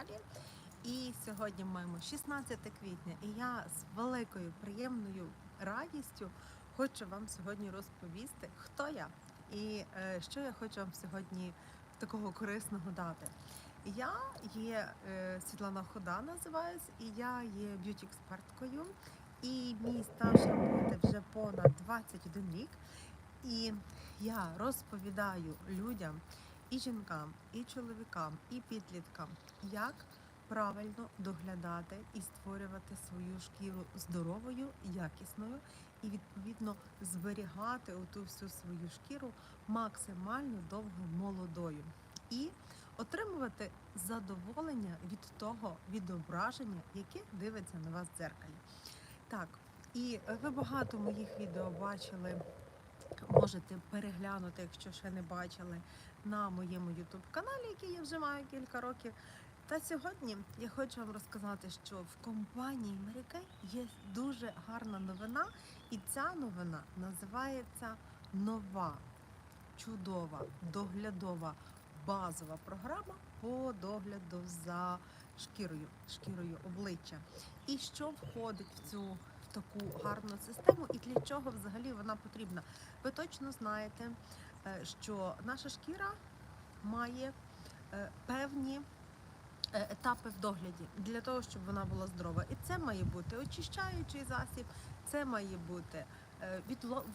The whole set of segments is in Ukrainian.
каналі. І сьогодні маємо 16 квітня, і я з великою приємною радістю хочу вам сьогодні розповісти, хто я і е, що я хочу вам сьогодні такого корисного дати. Я є е, Світлана Хода, називаюсь, і я є б'юті-експерткою. І мій стаж роботи вже понад 21 рік. І я розповідаю людям, і жінкам, і чоловікам, і підліткам, як правильно доглядати і створювати свою шкіру здоровою, якісною, і відповідно зберігати оту всю свою шкіру максимально довго молодою. І отримувати задоволення від того відображення, яке дивиться на вас в дзеркалі. Так, і ви багато моїх відео бачили. Можете переглянути, якщо ще не бачили, на моєму youtube каналі, який я вже маю кілька років. Та сьогодні я хочу вам розказати, що в компанії Mary є дуже гарна новина, і ця новина називається нова, чудова, доглядова базова програма по догляду за шкірою, шкірою обличчя. І що входить в цю таку гарну систему, і для чого взагалі вона потрібна? Ви точно знаєте, е, що наша шкіра має е, певні е, етапи в догляді для того, щоб вона була здорова. І це має бути очищаючий засіб, це має бути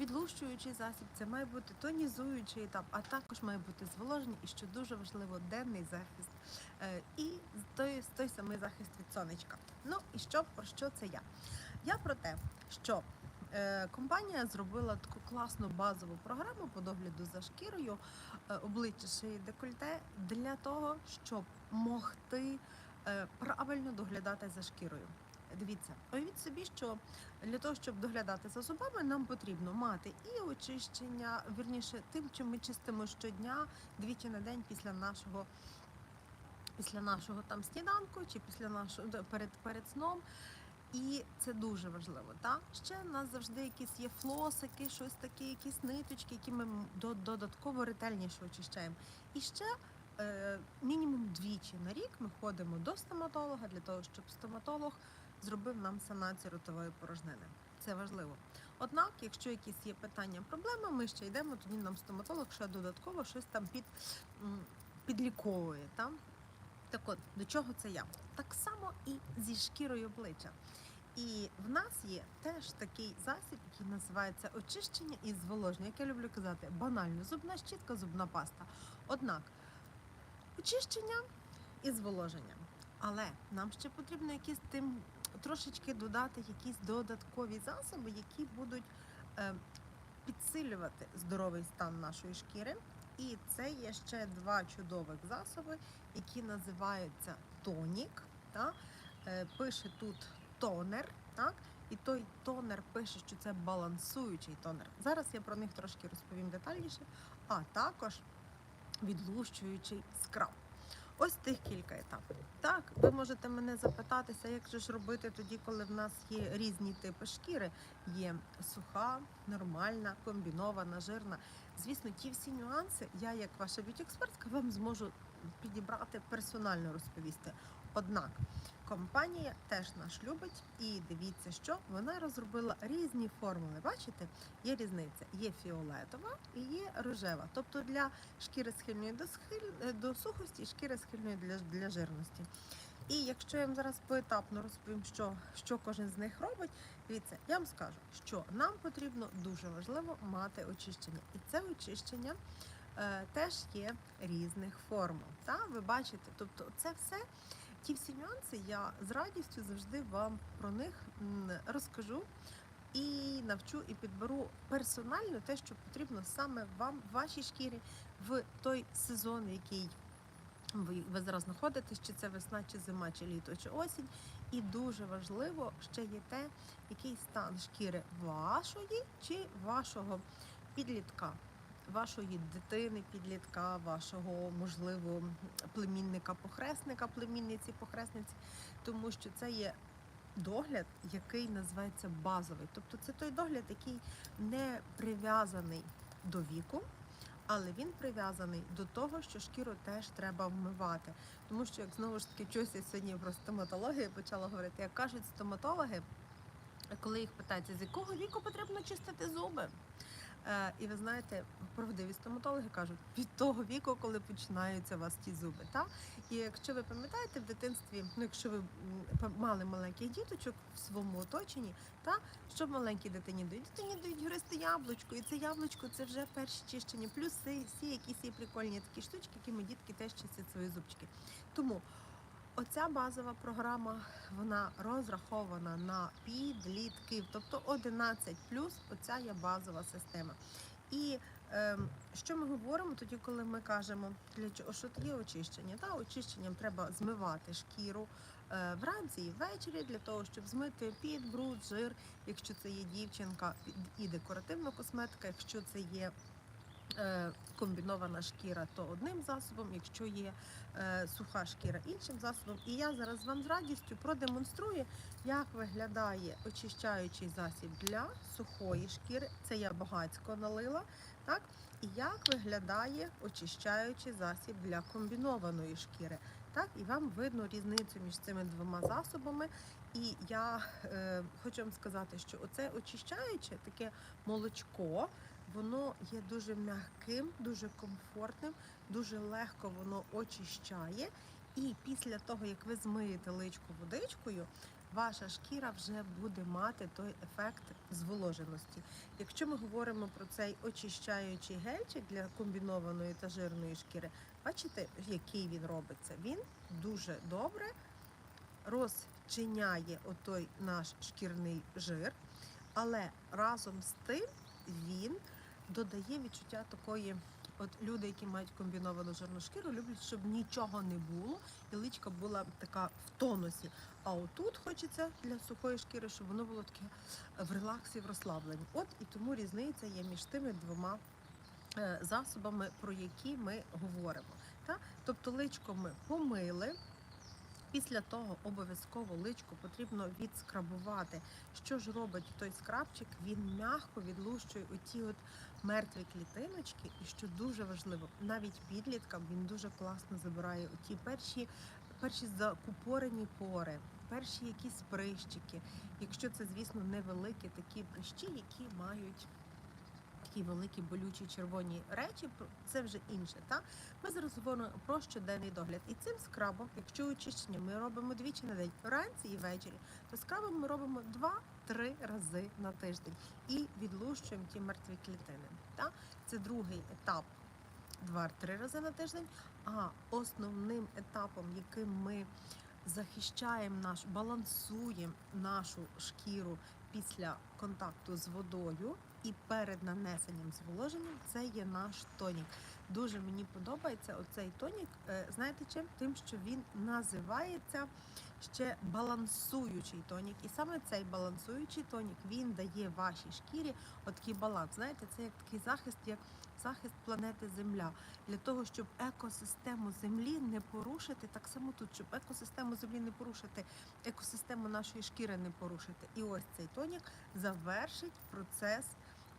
відлущуючий засіб, це має бути тонізуючий етап, а також має бути зволоження і що дуже важливо, денний захист і той, той самий захист від сонечка. Ну і що про що це я? Я про те, що е, компанія зробила таку класну базову програму по догляду за шкірою е, обличчя шиї декольте для того, щоб могти е, правильно доглядати за шкірою. Дивіться, уявіть собі, що для того, щоб доглядати за зубами, нам потрібно мати і очищення, вірніше, тим, чим ми чистимо щодня, двічі на день після нашого. Після нашого там сніданку чи після нашого перед, перед сном. І це дуже важливо. Так? Ще в нас завжди якісь є флосики, щось таке, якісь ниточки, які ми додатково ретельніше очищаємо. І ще е, мінімум двічі на рік ми ходимо до стоматолога для того, щоб стоматолог зробив нам санацію ротової порожнини. Це важливо. Однак, якщо якісь є питання, проблеми, ми ще йдемо, тоді нам стоматолог ще додатково щось там під, підліковує. Там. Так от, до чого це я? Так само і зі шкірою обличчя. І в нас є теж такий засіб, який називається очищення і зволоження. Як я люблю казати, банально зубна щітка, зубна паста. Однак очищення і зволоження. Але нам ще потрібно якісь тим трошечки додати якісь додаткові засоби, які будуть е, підсилювати здоровий стан нашої шкіри. І це є ще два чудових засоби, які називаються тонік. Та? Е, пише тут тонер, так? І той тонер пише, що це балансуючий тонер. Зараз я про них трошки розповім детальніше, а також відлущуючий скраб. Ось тих кілька етапів. Так, ви можете мене запитатися, як же ж робити тоді, коли в нас є різні типи шкіри. Є суха, нормальна, комбінована, жирна. Звісно, ті всі нюанси я, як ваша б'юті-експертка, вам зможу підібрати персонально розповісти. Однак компанія теж нас любить і дивіться, що вона розробила різні формули. Бачите, є різниця. Є фіолетова і є рожева. Тобто для шкіри схильної до схиль... до сухості, і шкіри схильної для, для жирності. І якщо я вам зараз поетапно розповім, що, що кожен з них робить, дивіться, я вам скажу, що нам потрібно дуже важливо мати очищення. І це очищення е, теж є різних формул. Та? Ви бачите, тобто це все, ті всі нюанси, я з радістю завжди вам про них розкажу і навчу і підберу персонально те, що потрібно саме вам, в вашій шкірі, в той сезон, який ви, ви зараз знаходитесь, чи це весна, чи зима, чи літо, чи осінь. І дуже важливо ще є те, який стан шкіри вашої чи вашого підлітка, вашої дитини, підлітка, вашого можливо племінника, похресника, племінниці, похресниці, тому що це є догляд, який називається базовий. Тобто це той догляд, який не прив'язаний до віку, але він прив'язаний до того, що шкіру теж треба вмивати. Тому що, як знову ж таки, чогось я сьогодні про стоматологію почала говорити, як кажуть стоматологи, коли їх питають, з якого віку потрібно чистити зуби. Е, і ви знаєте, правдиві стоматологи кажуть, від того віку, коли починаються у вас ті зуби. Та? І якщо ви пам'ятаєте в дитинстві, ну якщо ви мали маленьких діточок в своєму оточенні, та що маленькій дитині дають? Дитині дають гристи яблучко, і це яблучко це вже перші чищення, плюс всі якісь прикольні такі штучки, якими дітки теж чистять свої зубчики. Тому оця базова програма вона розрахована на підлітків, тобто 11 оця є базова система. І ем, що ми говоримо тоді, коли ми кажемо, для чого що є очищення? Та очищенням треба змивати шкіру е, вранці і ввечері для того, щоб змити під, бруд, жир, якщо це є дівчинка, і декоративна косметика, якщо це є. Е, Комбінована шкіра то одним засобом, якщо є е, суха шкіра іншим засобом. І я зараз вам з радістю продемонструю, як виглядає очищаючий засіб для сухої шкіри. Це я багацько налила, так? І як виглядає очищаючий засіб для комбінованої шкіри. Так, і вам видно різницю між цими двома засобами. І я е, хочу вам сказати, що оце очищаюче таке молочко, воно є дуже м'яким, дуже комфортним, дуже легко воно очищає. І після того, як ви змиєте личку водичкою, ваша шкіра вже буде мати той ефект зволоженості. Якщо ми говоримо про цей очищаючий гельчик для комбінованої та жирної шкіри, бачите, який він робиться? Він дуже добре розчиняє отой наш шкірний жир, але разом з тим він додає відчуття такої. От люди, які мають комбіновану жирну шкіру, люблять, щоб нічого не було, і личка була така в тонусі. А отут хочеться для сухої шкіри, щоб воно було таке в релаксі, в розслабленні. От і тому різниця є між тими двома е, засобами, про які ми говоримо. Тобто личко ми помили. Після того обов'язково личко потрібно відскрабувати. Що ж робить той скрабчик? Він м'яко відлущує оті от мертві клітиночки, і що дуже важливо, навіть підліткам він дуже класно забирає оті перші, перші закупорені пори, перші якісь прищики. Якщо це, звісно, невеликі такі прищі, які мають. Такі великі болючі червоні речі, це вже інше. Та ми зараз говоримо про щоденний догляд. І цим скрабом, якщо очищення ми робимо двічі на день, вранці і ввечері, то скрабом ми робимо 2-3 рази на тиждень і відлущуємо ті мертві клітини. Та? Це другий етап 2-3 рази на тиждень. А основним етапом, яким ми захищаємо наш, балансуємо нашу шкіру після контакту з водою і перед нанесенням зволоженням, це є наш тонік. Дуже мені подобається оцей тонік. Е, Знаєте чим? Тим, що він називається ще балансуючий тонік. І саме цей балансуючий тонік він дає вашій шкірі отакий баланс. Знаєте, це як такий захист, як захист планети Земля. Для того, щоб екосистему Землі не порушити, так само тут, щоб екосистему Землі не порушити, екосистему нашої шкіри не порушити. І ось цей тонік завершить процес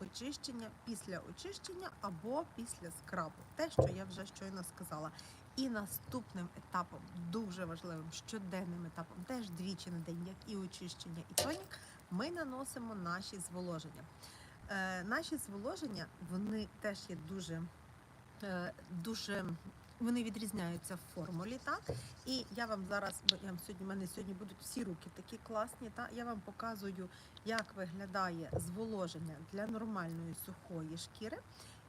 очищення після очищення або після скрабу. Те, що я вже щойно сказала. І наступним етапом, дуже важливим щоденним етапом, теж двічі на день, як і очищення, і тонік, ми наносимо наші зволоження. Е, наші зволоження вони теж є дуже, е, дуже вони відрізняються в формулі, так? І я вам зараз, я вам сьогодні, в мене сьогодні будуть всі руки такі класні, та я вам показую, як виглядає зволоження для нормальної сухої шкіри.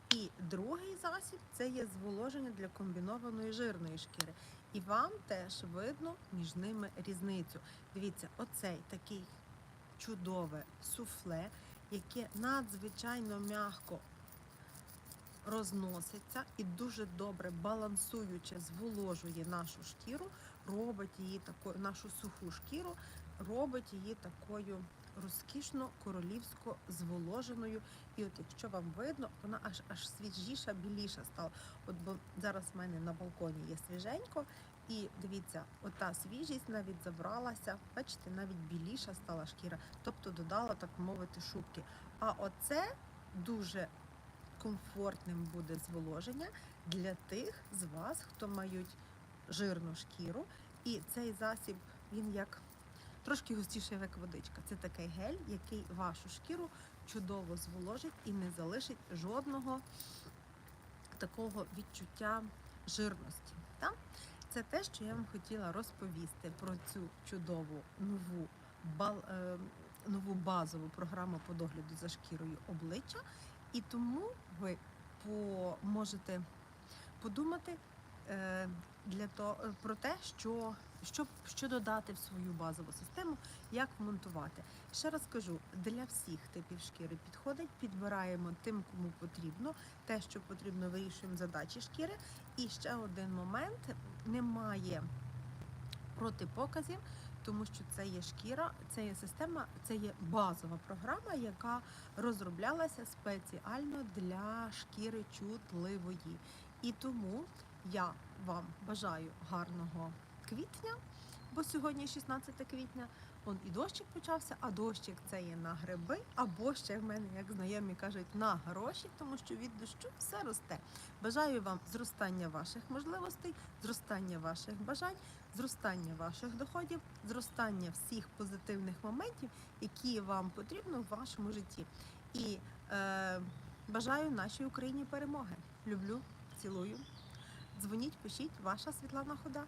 І другий засіб це є зволоження для комбінованої жирної шкіри. І вам теж видно між ними різницю. Дивіться, оцей такий чудове суфле, яке надзвичайно м'яко розноситься і дуже добре балансуюче зволожує нашу шкіру, робить її такою, нашу суху шкіру, робить її такою розкішно королівсько зволоженою. І от якщо вам видно, вона аж аж свіжіша, біліша стала. От бо зараз в мене на балконі є свіженько, і дивіться, ота свіжість навіть забралася. Бачите, навіть біліша стала шкіра, тобто додала, так мовити, шубки. А оце дуже комфортним буде зволоження для тих з вас, хто мають жирну шкіру. І цей засіб він як трошки густіший, як водичка. Це такий гель, який вашу шкіру чудово зволожить і не залишить жодного такого відчуття жирності. Так? Це те, що я вам хотіла розповісти про цю чудову нову бал, е, нову базову програму по догляду за шкірою обличчя. І тому ви по, можете подумати е, для того, про те, що, що, що додати в свою базову систему, як вмонтувати. Ще раз кажу, для всіх типів шкіри підходить, підбираємо тим, кому потрібно, те, що потрібно, вирішуємо задачі шкіри. І ще один момент: немає протипоказів, тому що це є шкіра, це є система, це є базова програма, яка розроблялася спеціально для шкіри чутливої. І тому я вам бажаю гарного квітня, бо сьогодні 16 квітня. Он і дощик почався, а дощик це є на гриби, або ще в мене, як знайомі кажуть, на гроші, тому що від дощу все росте. Бажаю вам зростання ваших можливостей, зростання ваших бажань, зростання ваших доходів, зростання всіх позитивних моментів, які вам потрібно в вашому житті. І е, бажаю нашій Україні перемоги. Люблю, цілую. Дзвоніть, пишіть, ваша Світлана Хода.